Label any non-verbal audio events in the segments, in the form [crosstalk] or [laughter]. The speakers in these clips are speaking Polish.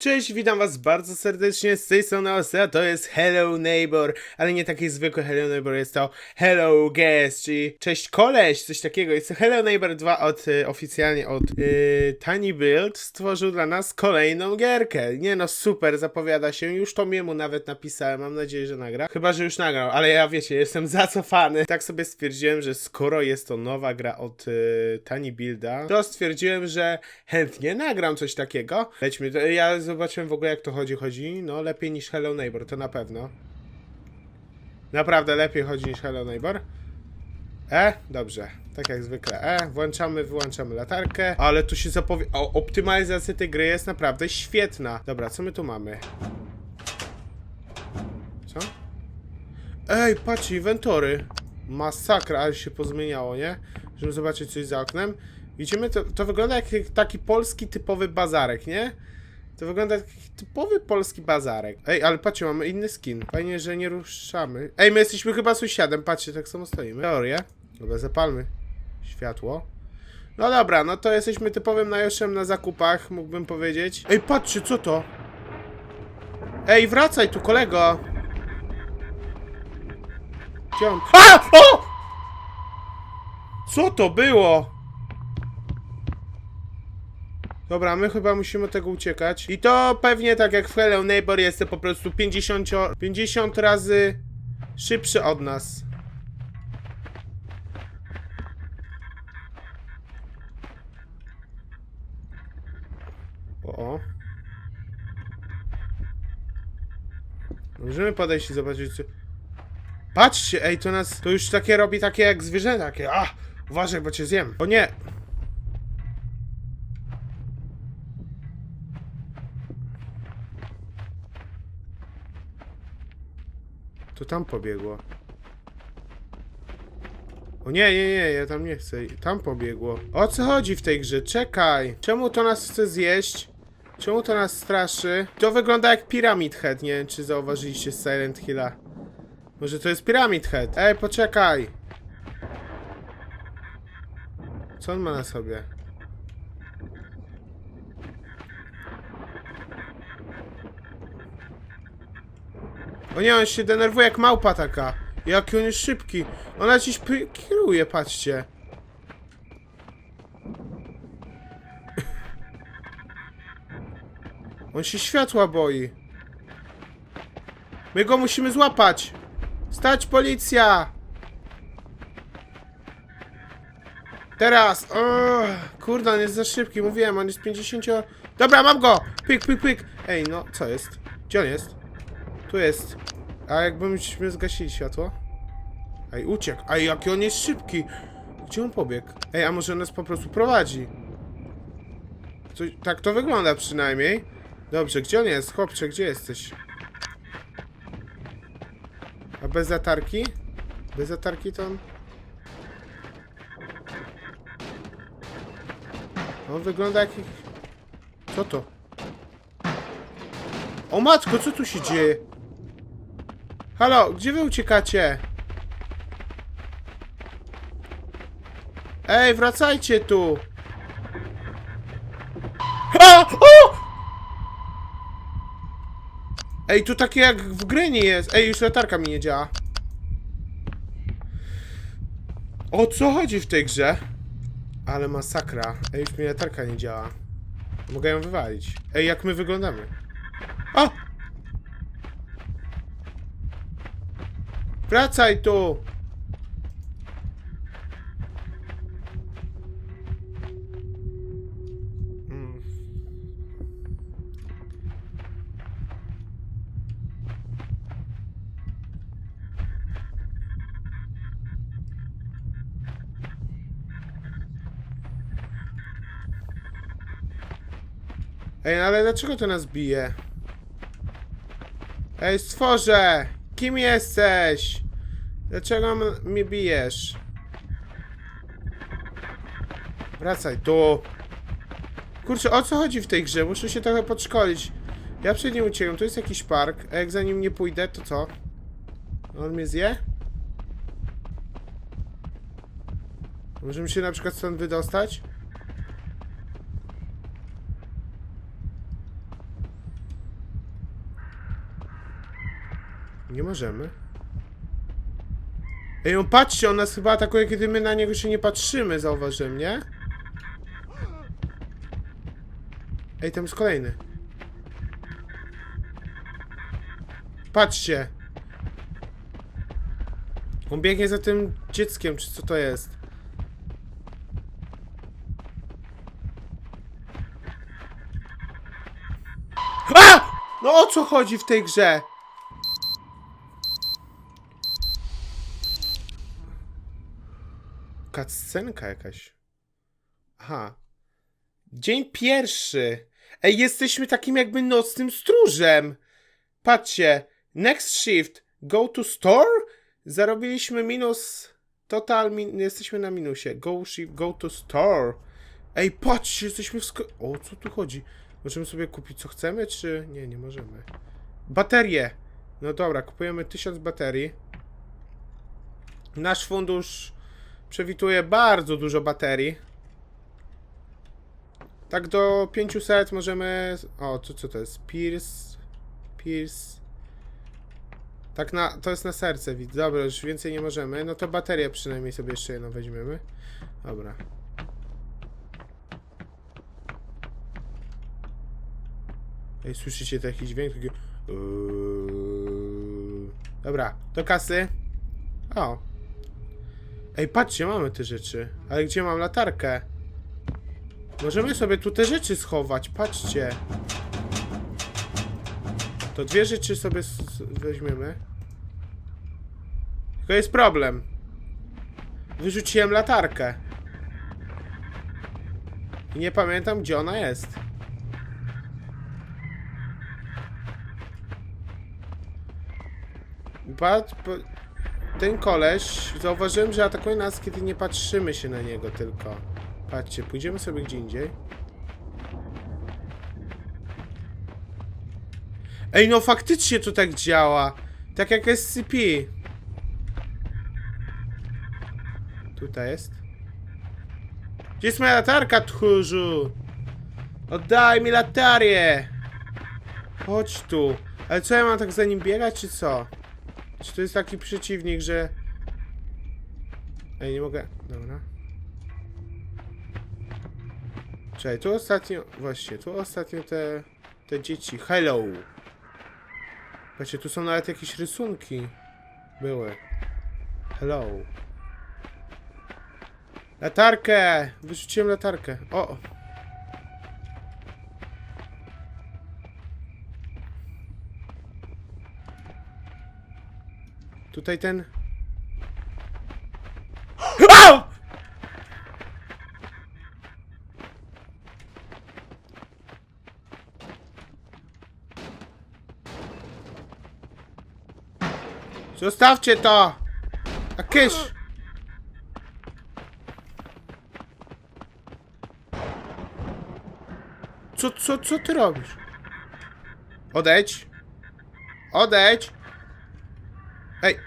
Cześć, witam was bardzo serdecznie z tej strony Osea, to jest Hello Neighbor, ale nie takie zwykłe Hello Neighbor, jest to Hello Guest, czyli cześć koleś, coś takiego. Jest to Hello Neighbor 2 od, y, oficjalnie od y, Tiny Build, stworzył dla nas kolejną gierkę. Nie no, super, zapowiada się, już to miemu nawet napisałem, mam nadzieję, że nagra. Chyba, że już nagrał, ale ja wiecie, jestem [laughs] zacofany. Tak sobie stwierdziłem, że skoro jest to nowa gra od y, Tiny Builda, to stwierdziłem, że chętnie nagram coś takiego. Lećmy, to ja zobaczyłem w ogóle jak to chodzi, chodzi, no lepiej niż Hello Neighbor, to na pewno. Naprawdę lepiej chodzi niż Hello Neighbor. E, dobrze. Tak jak zwykle. E, włączamy, wyłączamy latarkę. Ale tu się zapowie... O, optymalizacja tej gry jest naprawdę świetna. Dobra, co my tu mamy? Co? Ej, patrz, inwentory. Masakra, ale się pozmieniało, nie? Żeby zobaczyć coś za oknem. Widzimy, to, to wygląda jak taki polski typowy bazarek, nie? To wygląda jak typowy polski bazarek. Ej, ale patrzcie, mamy inny skin. Fajnie, że nie ruszamy. Ej, my jesteśmy chyba sąsiadem, patrzcie, tak samo stoimy. Teorię. Dobra, zapalmy światło. No dobra, no to jesteśmy typowym najoszem na zakupach, mógłbym powiedzieć. Ej, patrzcie, co to? Ej, wracaj tu, kolego! Gdzie on? A! O! Co to było? Dobra, my chyba musimy tego uciekać. I to pewnie tak jak w Hello Neighbor jest po prostu 50, 50 razy szybszy od nas. O. Możemy podejść i zobaczyć co... Patrzcie, ej, to nas... To już takie robi takie jak zwierzęta, takie... A! Uważaj, bo cię zjem. O nie! To tam pobiegło. O nie, nie, nie, ja tam nie chcę. Tam pobiegło. O co chodzi w tej grze? Czekaj. Czemu to nas chce zjeść? Czemu to nas straszy? To wygląda jak Pyramid Head. Nie wiem, czy zauważyliście z Silent Hilla. Może to jest Pyramid Head? Ej, poczekaj. Co on ma na sobie? O nie, on się denerwuje jak małpa taka. Jaki on jest szybki. Ona gdzieś py- kieruje, patrzcie. On się światła boi. My go musimy złapać. Stać policja! Teraz! O, kurde, on jest za szybki, mówiłem, on jest 50. Dobra, mam go! Pyk, pyk, pyk! Ej, no, co jest? Gdzie on jest? Tu jest. A jakbyśmy zgasili światło? Ej, uciekł. Ej, jaki on jest szybki! Gdzie on pobiegł? Ej, a może nas po prostu prowadzi? Coś, tak to wygląda przynajmniej. Dobrze, gdzie on jest? Chłopcze, gdzie jesteś? A bez latarki? Bez latarki to on... On wygląda jak... Co to? O matko, co tu się dzieje? Halo, gdzie wy uciekacie? Ej, wracajcie tu! Ej, tu takie jak w gry nie jest. Ej, już latarka mi nie działa. O co chodzi w tej grze? Ale masakra. Ej, już mi latarka nie działa. Mogę ją wywalić. Ej, jak my wyglądamy? O! Wracaj tu! Mm. Ej, no ale dlaczego to nas bije? Ej, stworze! Kim jesteś? Dlaczego mi bijesz? Wracaj tu. Kurczę, o co chodzi w tej grze? Muszę się trochę podszkolić. Ja przed nim uciekam, to jest jakiś park, a jak za nim nie pójdę, to co? On mnie zje? Możemy się na przykład stąd wydostać? Nie możemy. Ej, on patrzcie, on nas chyba atakuje, kiedy my na niego się nie patrzymy, zauważyłem, nie? Ej, tam jest kolejny. Patrzcie. On biegnie za tym dzieckiem, czy co to jest? A! No o co chodzi w tej grze? Cutscenka jakaś. Aha. Dzień pierwszy. Ej, jesteśmy takim jakby nocnym stróżem. Patrzcie. Next shift. Go to store? Zarobiliśmy minus. Total min jesteśmy na minusie. Go shift, go to store. Ej, patrzcie, jesteśmy w sko... O, co tu chodzi? Możemy sobie kupić co chcemy, czy... Nie, nie możemy. Baterie. No dobra, kupujemy 1000 baterii. Nasz fundusz przewiduje bardzo dużo baterii. Tak do 500 możemy... O, co, co to jest? Pierce... Pierce... Tak na... To jest na serce, widz. Dobra, już więcej nie możemy. No to baterię przynajmniej sobie jeszcze jedną weźmiemy. Dobra. Ej, słyszycie to jakiś dźwięk? Taki... Yy. Dobra, do kasy. O. Ej, patrzcie, mamy te rzeczy. Ale gdzie mam latarkę? Możemy sobie tu te rzeczy schować, patrzcie. To dwie rzeczy sobie weźmiemy. Tylko jest problem. Wyrzuciłem latarkę. I nie pamiętam, gdzie ona jest. Patrz. Ten koleś, zauważyłem, że atakuje nas, kiedy nie patrzymy się na niego tylko. Patrzcie, pójdziemy sobie gdzie indziej. Ej, no faktycznie to tak działa. Tak jak SCP. Tutaj jest. Gdzie jest moja latarka, tchórzu? Oddaj mi latarię! Chodź tu. Ale co, ja mam tak za nim biegać, czy co? Czy to jest taki przeciwnik, że... Ej, nie mogę... Dobra. Czekaj, tu ostatnio... Właśnie, tu ostatnio te... Te dzieci. Hello! Patrzcie, tu są nawet jakieś rysunki. Były. Hello. Latarkę! Wyrzuciłem latarkę. O! Tutaj ten... Au! Zostawcie to! A kysz! Co, co, co ty robisz? Odejdź! Odejdź! Ej!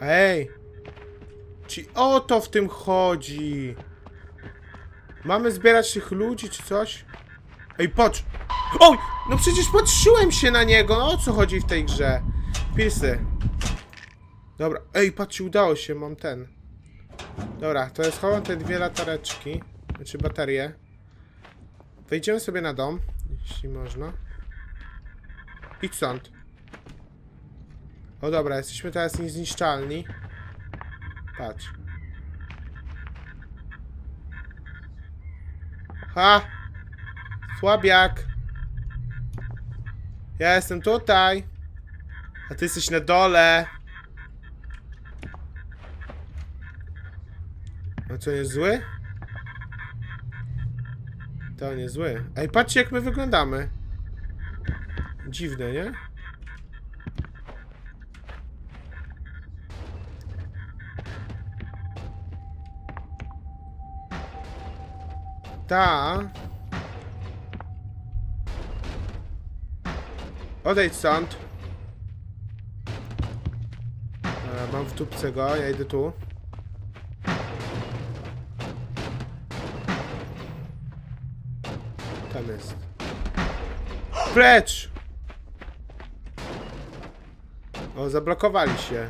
Ej! Ci o to w tym chodzi! Mamy zbierać tych ludzi czy coś? Ej, patrz! Oj! No przecież patrzyłem się na niego! No o co chodzi w tej grze? Pisy. Dobra, ej, patrzcie, udało się, mam ten. Dobra, to jest chowam te dwie latareczki. Znaczy baterie. Wejdziemy sobie na dom, jeśli można. Idź stąd. O dobra, jesteśmy teraz niezniszczalni. Patrz. Ha! Słabiak! Ja jestem tutaj! A ty jesteś na dole! A co, jest zły? To on jest zły. Ej, patrzcie jak my wyglądamy. Dziwne, nie? Ta. Odejdź stąd. Dobra, mam w dupce go, ja idę tu. Tam jest. Precz! O, zablokowali się.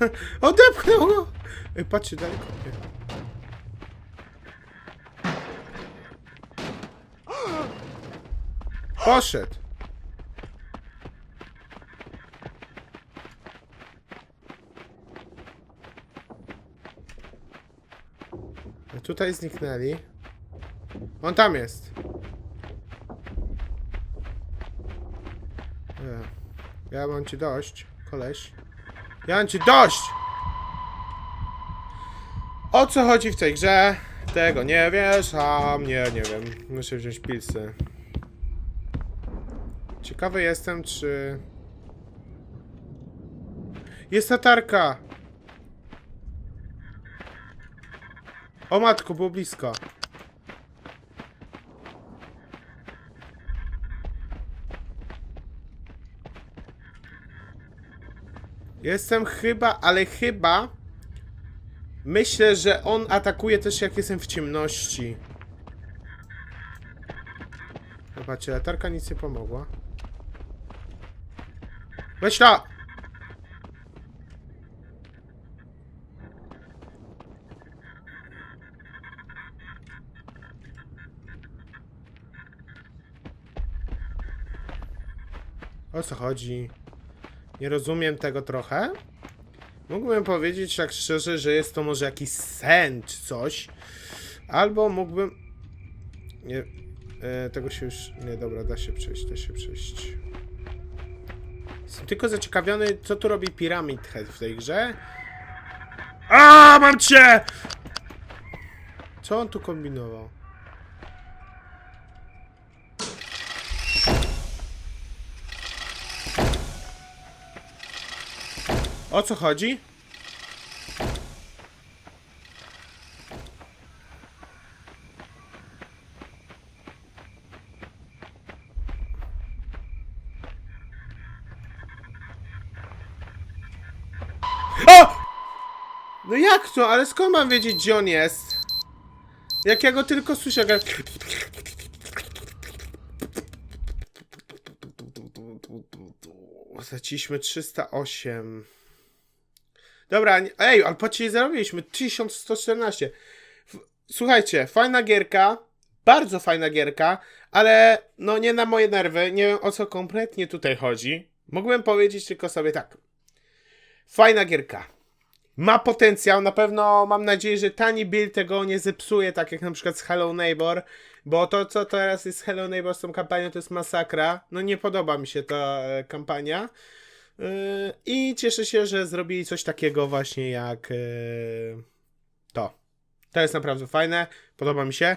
[laughs] Odepchnął go! Ej, patrzcie, daleko. Poszedł. Tutaj zniknęli. On tam jest. Nie. Ja mam ci dość, koleś. Ja mam ci dość! O co chodzi w tej grze? Tego nie wiesz, a mnie nie wiem. Muszę wziąć pilsy. Ciekawy jestem, czy... Jest latarka! O matko, było blisko. Jestem chyba, ale chyba... Myślę, że on atakuje też jak jestem w ciemności. Zobaczcie, latarka nic nie pomogła. To! O co chodzi? Nie rozumiem tego trochę. Mógłbym powiedzieć tak szczerze, że jest to może jakiś sen czy coś. Albo mógłbym... Nie... E, tego się już... Nie, dobra, da się przejść, da się przejść. Jestem tylko zaciekawiony, co tu robi Pyramid Head w tej grze. A, mam cię! Co on tu kombinował? O co chodzi? O! No jak to? Ale skąd mam wiedzieć, gdzie on jest? Jak ja go tylko słyszę, jak... Zaciśmy 308. Dobra, ej, ale patrzcie, zarobiliśmy. 1114. W- Słuchajcie, fajna gierka. Bardzo fajna gierka, ale no nie na moje nerwy. Nie wiem o co kompletnie tutaj chodzi. Mógłbym powiedzieć tylko sobie tak. Fajna gierka. Ma potencjał, na pewno mam nadzieję, że tani build tego nie zepsuje, tak jak na przykład z Hello Neighbor, bo to co teraz jest z Hello Neighbor z tą kampanią to jest masakra. No nie podoba mi się ta e, kampania. Yy, I cieszę się, że zrobili coś takiego właśnie jak yy, to. To jest naprawdę fajne, podoba mi się.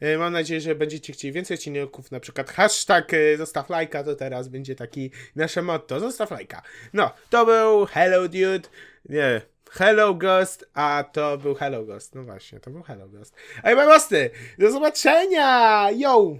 Yy, Mam nadzieję, że będziecie chcieli więcej odcinków, na przykład hashtag zostaw lajka, to teraz będzie taki nasze motto, zostaw lajka. No, to był Hello Dude, nie, Hello Ghost, a to był Hello Ghost, no właśnie, to był Hello Ghost. Ej, moje mosty, do zobaczenia, yo!